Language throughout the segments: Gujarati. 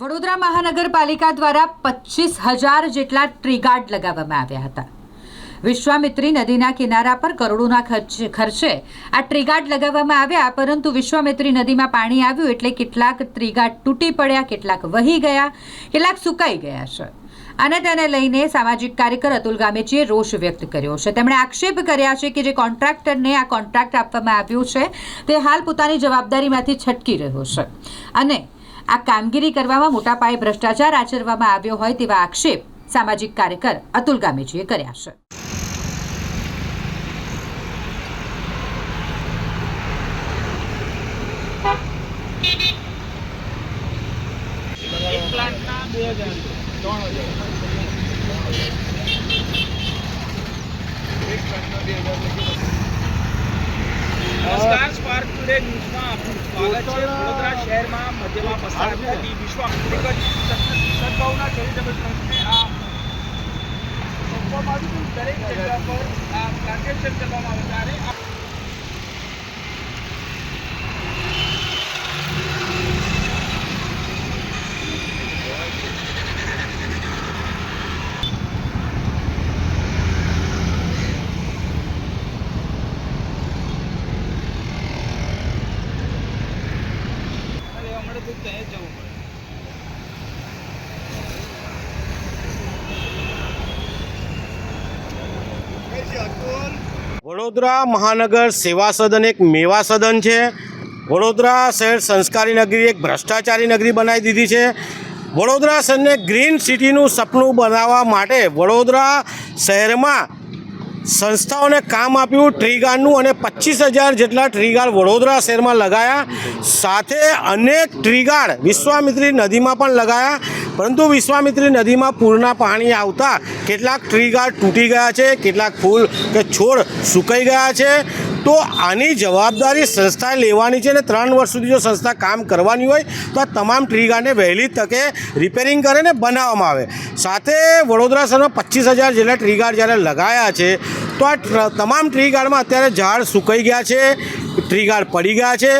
વડોદરા મહાનગરપાલિકા દ્વારા પચીસ હજાર જેટલા ટ્રીગાર્ડ લગાવવામાં આવ્યા હતા. વિશ્વામિત્રી નદીના કિનારા પર કરોડોના ખર્ચે ખર્ચે આ ટ્રીગાર્ડ લગાવવામાં આવ્યા, પરંતુ વિશ્વામિત્રી નદીમાં પાણી આવ્યું એટલે કેટલાક ટ્રીગાર્ડ તૂટી પડ્યા, કેટલાક વહી ગયા, કેટલાક સુકાઈ ગયા છે. અને તેને લઈને સામાજિક કાર્યકર અતુલ ગામેચીએ રોષ વ્યક્ત કર્યો છે. તેમણે આક્ષેપ કર્યા છે કે જે કોન્ટ્રાક્ટરને આ કોન્ટ્રાક્ટ આપવામાં આવ્યું છે, તે હાલ પોતાની જવાબદારીમાંથી છટકી રહ્યો છે. અને આ કામગીરી કરવામાં મોટા પાયે ભ્રષ્ટાચાર આચરવામાં આવ્યો હોય તેવા આક્ષેપ સામાજિક કાર્યકર અતુલ ગામીજીએ કર્યા છે. નમસ્કાર, સ્પાર્ક ટુડે ન્યૂઝમાં આપનું સ્વાગત છે વડોદરા શહેરમાં મધ્યમાં પસાર થતી વિશ્વ સદભાવના ચેરિટેબલ આ સોંપવામાં આવ્યું દરેક જગ્યા પર આ પ્લાન્ટેશન કરવામાં આવે છે. તો ત્યાં જવું પડે વડોદરા મહાનગર સેવા સદન એક મેવા સદન છે. વડોદરા શહેર સંસ્કારી નગરી એક ભ્રષ્ટાચારી નગરી બનાવી દીધી છે. વડોદરા શહેરને ગ્રીન સિટીનું સપનું બનાવવા માટે વડોદરા શહેરમાં સંસ્થાઓને કામ આપ્યું ટ્રીગાર્ડનું અને પચીસ હજાર જેટલા ટ્રીગાર્ડ વડોદરા શહેરમાં લગાયા. સાથે અનેક ટ્રીગાર્ડ વિશ્વામિત્રી નદીમાં પણ લગાયા. પરંતુ વિશ્વામિત્રી નદીમાં પૂરના પાણી આવતા કેટલાક ટ્રીગાર્ડ તૂટી ગયા છે, કેટલાક ફૂલ કે છોડ સુકાઈ ગયા છે. તો આની જવાબદારી સંસ્થાએ લેવાની છે અને ત્રણ વર્ષ સુધી જો સંસ્થા કામ કરવાની હોય, તો આ તમામ ટ્રીગાર્ડને વહેલી તકે રિપેરિંગ કરે ને બનાવવામાં આવે. સાથે વડોદરા શહેરમાં પચીસ હજાર જેટલા ટ્રીગાર્ડ જ્યારે લગાયા છે તો આ તમામ ટ્રી ગાર્ડમાં અત્યારે ઝાડ સુકાઈ ગયા છે ટ્રી ગાર્ડ પડી ગયા છે.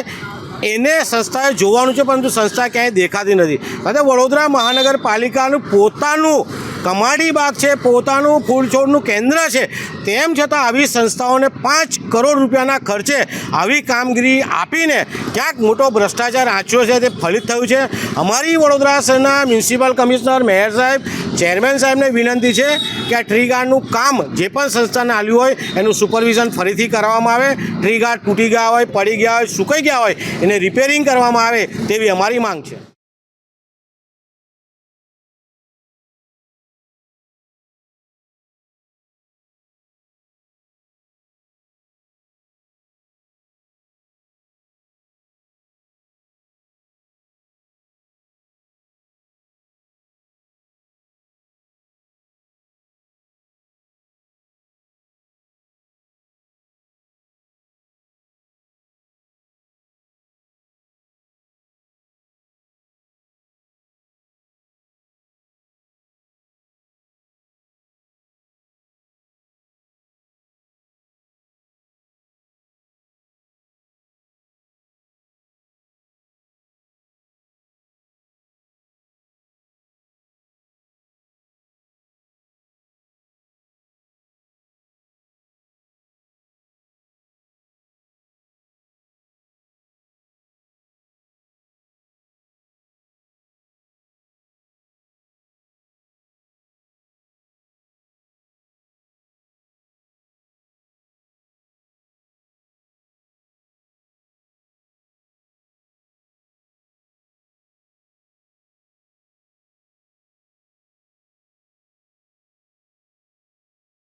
એને સંસ્થાએ જોવાનું છે, પરંતુ સંસ્થા ક્યાંય દેખાતી નથી. અને વડોદરા મહાનગરપાલિકાનું પોતાનું કમાડી બાગ છે, પોતાનું ફૂલ છોડનું કેન્દ્ર છે. તેમ છતાં આવી સંસ્થાઓને પાંચ કરોડ રૂપિયાના ખર્ચે આવી કામગીરી આપીને ક્યાંક મોટો ભ્રષ્ટાચાર આંચ્યો છે, તે ફલિત થયું છે. અમારી વડોદરા શહેરના મ્યુનિસિપલ કમિશનર મેયર સાહેબ, ચેરમેન સાહેબને વિનંતી છે કે આ ટ્રી ગાર્ડનું કામ જે પણ સંસ્થાને આવ્યું હોય, એનું સુપરવિઝન ફરીથી કરવામાં આવે. ટ્રી ગાર્ડ તૂટી ગયા હોય, પડી ગયા હોય, સુકાઈ ગયા હોય, એને રિપેરિંગ કરવામાં આવે તેવી અમારી માંગ છે.